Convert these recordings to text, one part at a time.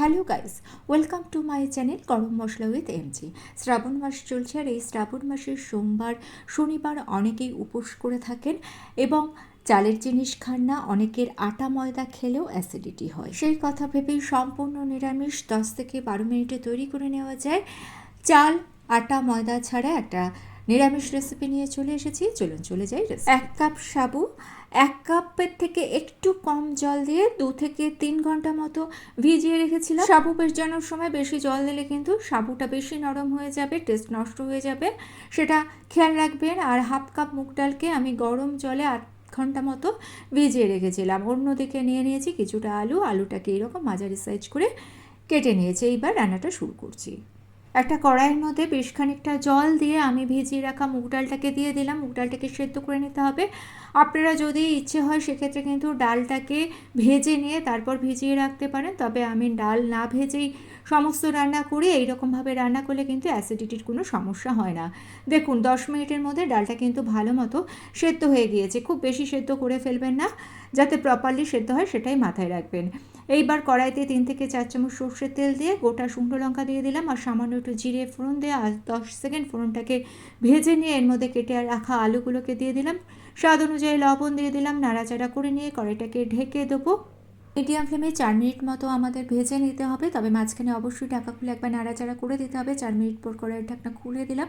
Hello guys welcome to my channel garam masala with MG শ্রাবণ মাস চলছে আর এই শ্রাবণ মাসের সোমবার, শনিবার অনেকেই উপোস করে থাকেন এবং চালের জিনিস খান না, অনেকের আটা ময়দা খেলেও অ্যাসিডিটি হয়। সেই কথা ভেবেই সম্পূর্ণ নিরামিষ, দশ থেকে বারো মিনিটে তৈরি করে নেওয়া যায়। চাল, আটা, ময়দা ছাড়া একটা নিরামিষ রেসিপি নিয়ে চলে এসেছি। চলুন চলে যাই এক কাপ সাবু এক কাপের থেকে একটু কম জল দিয়ে দু থেকে তিন ঘণ্টা মতো ভিজিয়ে রেখেছিলাম। সাবু ভেজানোর সময় বেশি জল দিলে কিন্তু সাবুটা বেশি নরম হয়ে যাবে টেস্ট নষ্ট হয়ে যাবে। সেটা খেয়াল রাখবেন আর হাফ কাপ মুগ ডালকে আমি গরম জলে আট ঘণ্টা মতো ভিজিয়ে রেখেছিলাম। অন্যদিকে নিয়ে নিয়েছি কিছুটা আলু। আলুটাকে এরকম মাঝারি সাইজ করে কেটে নিয়েছি। এইবার রান্নাটা শুরু করছি। একটা কড়াইয়ের মধ্যে বেশ খানিকটা জল দিয়ে আমি ভিজিয়ে রাখা মুগ ডালটাকে দিয়ে দিলাম। মুগ ডালটাকে সেদ্ধ করে নিতে হবে। আপনারা যদি ইচ্ছে হয় সেক্ষেত্রে কিন্তু ডালটাকে ভেজে নিয়ে তারপর ভিজিয়ে রাখতে পারেন। তবে আমি ডাল না ভেজেই সমস্ত রান্না করি। এইরকমভাবে রান্না করলে কিন্তু অ্যাসিডিটির কোনো সমস্যা হয় না। দেখুন, দশ মিনিটের মধ্যে ডালটা কিন্তু ভালো মতো সেদ্ধ হয়ে গিয়েছে। খুব বেশি সেদ্ধ করে ফেলবেন না। যাতে প্রপারলি সেদ্ধ হয় সেটাই মাথায় রাখবেন। এইবার কড়াইতে তিন থেকে চার চামচ সর্ষের তেল দিয়ে গোটা শুকনো লঙ্কা দিয়ে দিলাম আর সামান্য একটু জিরে ফোড়ন দিয়ে আর দশ সেকেন্ড ফোড়নটাকে ভেজে নিয়ে এর মধ্যে কেটে আর রাখা আলুগুলোকে দিয়ে দিলাম। স্বাদ অনুযায়ী লবণ দিয়ে দিলাম, নাড়াচাড়া করে নিয়ে কড়াইটাকে ঢেকে দেবো। মিডিয়াম ফ্লেমে চার মিনিট মতো আমাদের ভেজে নিতে হবে। তবে মাঝখানে অবশ্যই ঢাকা খুলে একবার নাড়াচাড়া করে দিতে হবে। চার মিনিট পর কড়াইয়ের ঢাকনা খুলে দিলাম।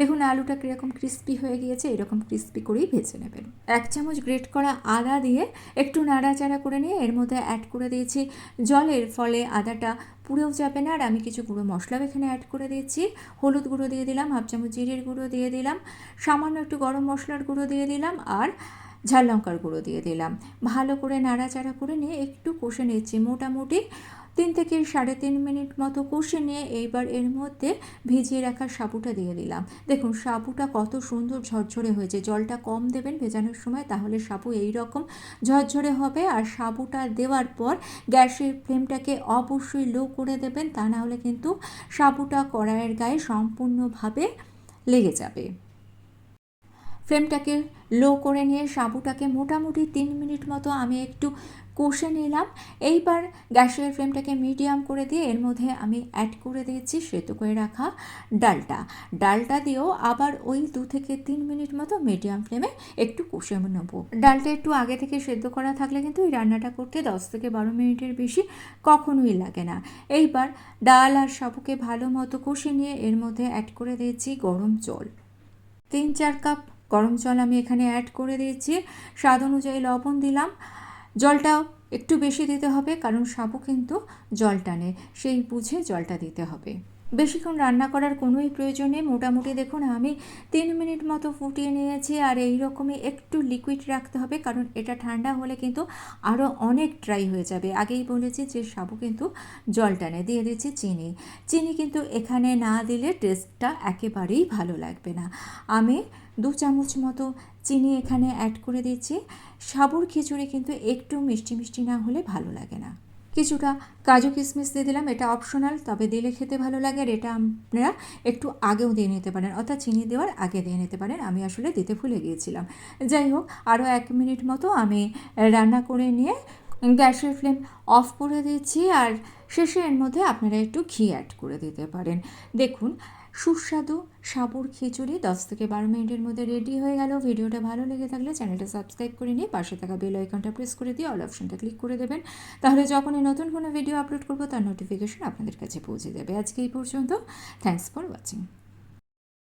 দেখুন, আলুটা কীরকম ক্রিস্পি হয়ে গিয়েছে, এরকম ক্রিস্পি করেই ভেজে নেবেন। এক চামচ গ্রেট করা আদা দিয়ে একটু নাড়াচাড়া করে নিয়ে এর মধ্যে অ্যাড করে দিয়েছি জলের ফলে আদাটা পুড়েও যাবে না। আর আমি কিছু গুঁড়ো মশলাও এখানে অ্যাড করে দিয়েছি। হলুদ গুঁড়ো দিয়ে দিলাম, হাফ চামচ জিরের গুঁড়ো দিয়ে দিলাম, সামান্য একটু গরম মশলার গুঁড়ো দিয়ে দিলাম। আর ঝাল লঙ্কার গুঁড়ো দিয়ে দিলাম। ভালো করে নাড়াচাড়া করে নিয়ে একটু কষে নিচ্ছি। মোটামুটি তিন থেকে সাড়ে তিন মিনিট মতো কষে নিয়ে এইবার এর মধ্যে ভিজিয়ে রাখা সাবুটা দিয়ে দিলাম। দেখুন, সাবুটা কত সুন্দর ঝরঝরে হয়েছে। জলটা কম দেবেন ভেজানোর সময়, তাহলে সাবু এই রকম ঝরঝরে হবে। আর সাবুটা দেওয়ার পর গ্যাসের ফ্লেমটাকে অবশ্যই লো করে দেবেন, তা না হলে কিন্তু সাবুটা কড়াইয়ের গায়ে সম্পূর্ণভাবে লেগে যাবে। ফ্লেমটাকে লো করে নিয়ে সাবুটাকে মোটামুটি তিন মিনিট মতো আমি একটু কষে নিলাম। এইবার গ্যাসের ফ্লেমটাকে মিডিয়াম করে দিয়ে এর মধ্যে আমি অ্যাড করে দিয়েছি সেদ্ধ করে রাখা ডালটা। ডালটা দিয়েও আবার ওই দু থেকে তিন মিনিট মতো মিডিয়াম ফ্লেমে একটু কষে নেব। ডালটা একটু আগে থেকে সেদ্ধ করা থাকলে কিন্তু এই রান্নাটা করতে দশ থেকে বারো মিনিটের বেশি কখনোই লাগে না। এইবার ডাল আর সাবুকে ভালো মতো কষে নিয়ে এর মধ্যে অ্যাড করে দিয়েছি গরম জল। তিন চার কাপ গরম জল আমি এখানে অ্যাড করে দিয়েছি। স্বাদ অনুযায়ী লবণ দিলাম। জলটা একটু বেশি দিতে হবে, কারণ সাবু কিন্তু জল টানে সেই বুঝে জলটা দিতে হবে। বেশিক্ষণ রান্না করার কোনোই প্রয়োজন নেই। মোটামুটি দেখুন, আমি তিন মিনিট মতো ফুটিয়ে নিয়েছি আর এই রকমই একটু লিকুইড রাখতে হবে কারণ এটা ঠান্ডা হলে কিন্তু আরও অনেক ড্রাই হয়ে যাবে। আগেই বলেছি যে সাবু কিন্তু জল টানে, দিয়ে দিচ্ছি চিনি। চিনি কিন্তু এখানে না দিলে টেস্টটা একেবারেই ভালো লাগবে না। আমি দু চামচ মতো চিনি এখানে অ্যাড করে দিচ্ছি। সাবুর খিচুড়ি কিন্তু একটু মিষ্টি মিষ্টি না হলে ভালো লাগে না। কিছুটা কাজু কিশমিশ দিয়ে দিলাম, এটা অপশনাল তবে দিলে খেতে ভালো লাগে, আর এটা আপনারা একটু আগেও দিয়ে নিতে পারেন, অর্থাৎ চিনি দেওয়ার আগে দিয়ে নিতে পারেন, আমি আসলে দিতে ভুলে গিয়েছিলাম। যাই হোক, আরও এক মিনিট মতো আমি রান্না করে নিয়ে গ্যাসের ফ্লেম অফ করে দিচ্ছি আর শেষে এর মধ্যে আপনারা একটু ঘি অ্যাড করে দিতে পারেন। দেখুন সুস্বাদু সাবুর খিচুড়ি। দশ থেকে বারো মিনিটের মধ্যে রেডি হয়ে গেল। ভিডিওটা ভালো লেগে থাকলে চ্যানেলটা সাবস্ক্রাইব করে নিয়ে পাশে থাকা বেল আইকনটা প্রেস করে দিয়ে অল অপশনটা ক্লিক করে দেবেন। তাহলে যখনই নতুন কোনো ভিডিও আপলোড করব, তার নোটিফিকেশন আপনাদের কাছে পৌঁছে যাবে। আজকে এই পর্যন্ত। Thanks for watching